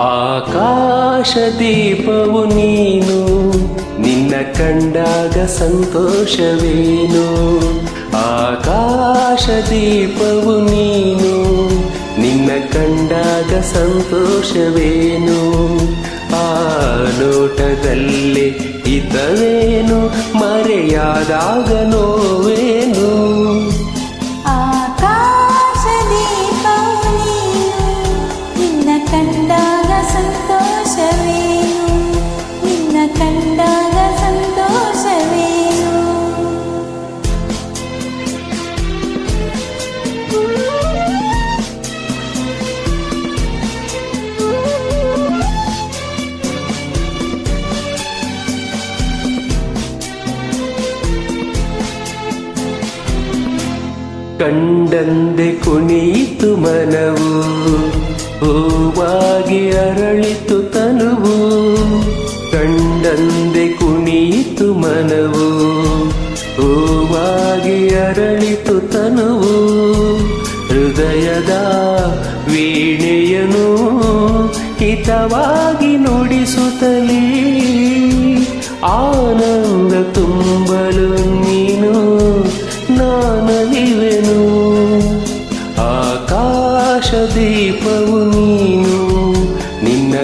ಆಕಾಶ ದೀಪವು ನೀನು, ನಿನ್ನ ಕಂಡಾಗ ಸಂತೋಷವೇನು? ಆಕಾಶ ದೀಪವು ನೀನು, ನಿನ್ನ ಕಂಡಾಗ ಸಂತೋಷವೇನು? ಆ ನೋಟದಲ್ಲಿ ಇದ್ದವೇನು, ಮರೆಯಾದಾಗ ನೋವೇನು? ಕಂಡಂದೆ ಕುಣಿಯಿತು ಮನವು, ಹೂವಾಗಿ ಅರಳಿತು ತನುವು. ಕಂಡಂದೆ ಕುಣಿಯಿತು ಮನವು, ಹೂವಾಗಿ ಅರಳಿತು ತನುವು. ಹೃದಯದ ವೀಣೆಯನು ಹಿತವಾಗಿ